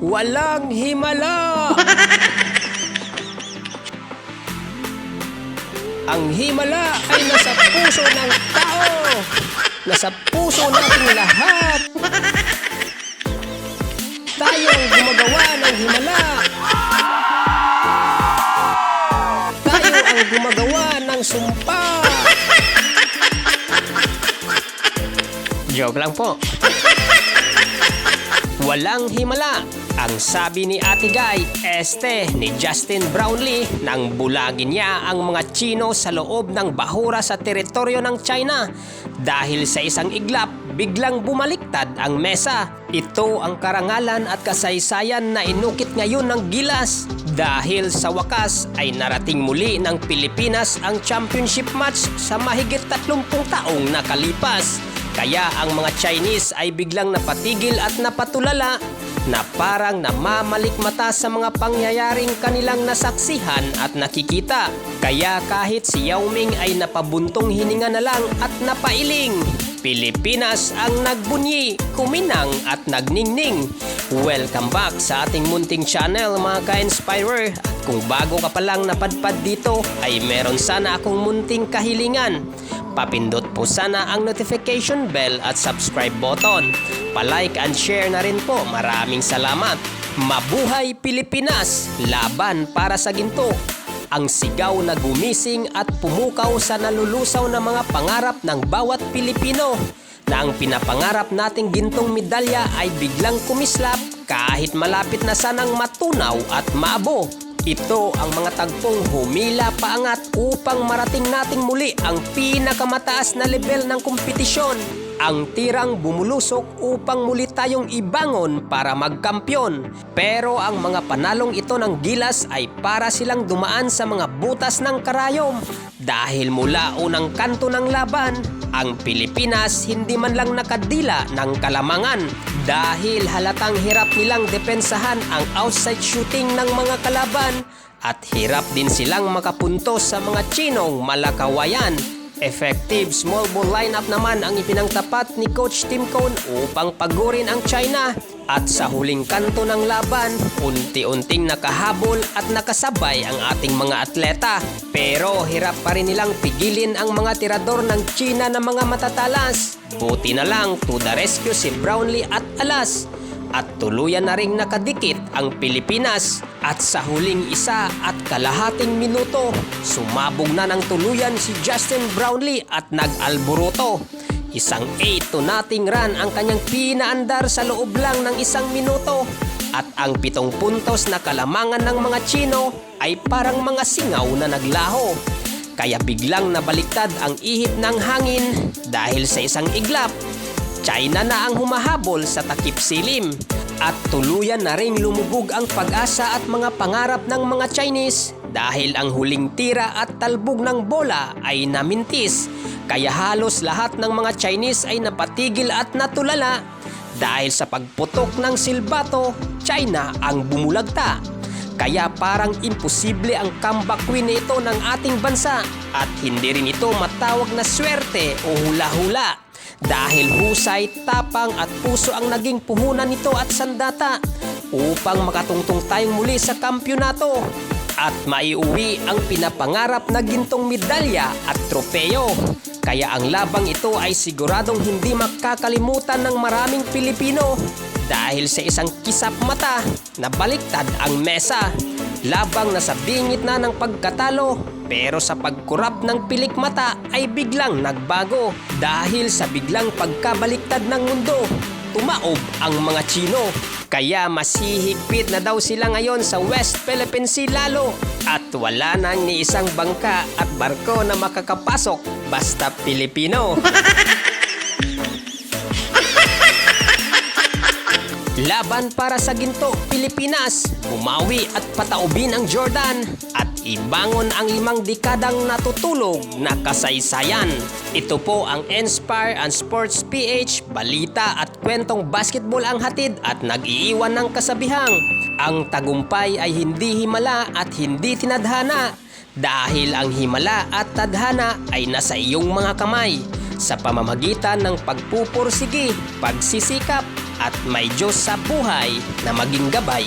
walang himala. Ang himala ay nasa puso ng tao. Nasa puso nating lahat. Tayo ang gumagawa ng himala. Tayo ang gumagawa ng sumpa. Joke lang po. Walang himala. Ang sabi ni Ate Guy, este ni Justin Brownlee nang bulagin niya ang mga Chino sa loob ng bahura sa teritoryo ng China. Dahil sa isang iglap, biglang bumaliktad ang mesa. Ito ang karangalan at kasaysayan na inukit ngayon ng gilas. Dahil sa wakas ay narating muli ng Pilipinas ang championship match sa mahigit 30 taong nakalipas. Kaya ang mga Chinese ay biglang napatigil at napatulala na parang namamalik mata sa mga pangyayaring kanilang nasaksihan at nakikita. Kaya kahit si Yao Ming ay napabuntong hininga na lang at napailing, Pilipinas ang nagbunyi, kuminang at nagningning. Welcome back sa ating munting channel mga ka-inspirer. Kung bago ka pa lang napadpad dito ay meron sana akong munting kahilingan. Papindot po sana ang notification bell at subscribe button. Palike and share na rin po. Maraming salamat. Mabuhay Pilipinas! Laban para sa ginto! Ang sigaw na gumising at pumukaw sa nalulusaw na mga pangarap ng bawat Pilipino na ang pinapangarap nating gintong medalya ay biglang kumislap kahit malapit na sanang matunaw at maabo. Ito ang mga tagpong humila paangat upang marating nating muli ang pinakamataas na level ng kompetisyon. Ang tirang bumulusok upang muli tayong ibangon para magkampyon. Pero ang mga panalong ito ng gilas ay para silang dumaan sa mga butas ng karayom. Dahil mula unang kanto ng laban, ang Pilipinas hindi man lang nakadila ng kalamangan dahil halatang hirap nilang depensahan ang outside shooting ng mga kalaban at hirap din silang makapuntos sa mga Chinong malakawayan. Effective small ball lineup naman ang ipinangtapat ni Coach Tim Cone upang pagurin ang China at sa huling kanto ng laban, unti-unting nakahabol at nakasabay ang ating mga atleta. Pero hirap pa rin nilang pigilin ang mga tirador ng China na mga matatalas. Buti na lang to the rescue si Brownlee at Alas at tuluyan na ring nakadikit ang Pilipinas at sa huling isa at kalahating minuto sumabog na ng tuluyan si Justin Brownlee at nag-alburuto. Isang 8 to nothing run ang kanyang pinaandar sa loob lang ng isang minuto. At ang pitong puntos na kalamangan ng mga Chino ay parang mga singaw na naglaho. Kaya biglang nabaliktad ang ihip ng hangin dahil sa isang iglap. China na ang humahabol sa takip silim. At tuluyan na ring lumubog ang pag-asa at mga pangarap ng mga Chinese dahil ang huling tira at talbog ng bola ay namintis kaya halos lahat ng mga Chinese ay napatigil at natulala dahil sa pagputok ng silbato, China ang bumulagta. Kaya parang imposible ang comeback win ito ng ating bansa at hindi rin ito matawag na swerte o hula-hula dahil husay, tapang at puso ang naging puhunan nito at sandata upang makatungtong tayong muli sa kampyonato at maiuwi ang pinapangarap na gintong medalya at tropeyo. Kaya ang labang ito ay siguradong hindi makakalimutan ng maraming Pilipino dahil sa isang kisap mata na baliktad ang mesa. Labang nasa bingit na ng pagkatalo pero sa pagkurap ng pilik mata ay biglang nagbago dahil sa biglang pagkabaliktad ng mundo. Tumaob ang mga Chino. Kaya masihigpit na daw sila ngayon sa West Philippine Sea lalo. At wala nang ni isang bangka at barko na makakapasok basta Pilipino. Laban para sa ginto, Pilipinas. Bumawi at pataubin ang Jordan at ibangon ang limang dekadang natutulog na kasaysayan. Ito po ang Inspire and Sports PH, balita at kwentong basketball ang hatid at nag-iiwan ng kasabihang. Ang tagumpay ay hindi himala at hindi tinadhana dahil ang himala at tadhana ay nasa iyong mga kamay sa pamamagitan ng pagpupursigi, pagsisikap, at may Diyos sa buhay na maging gabay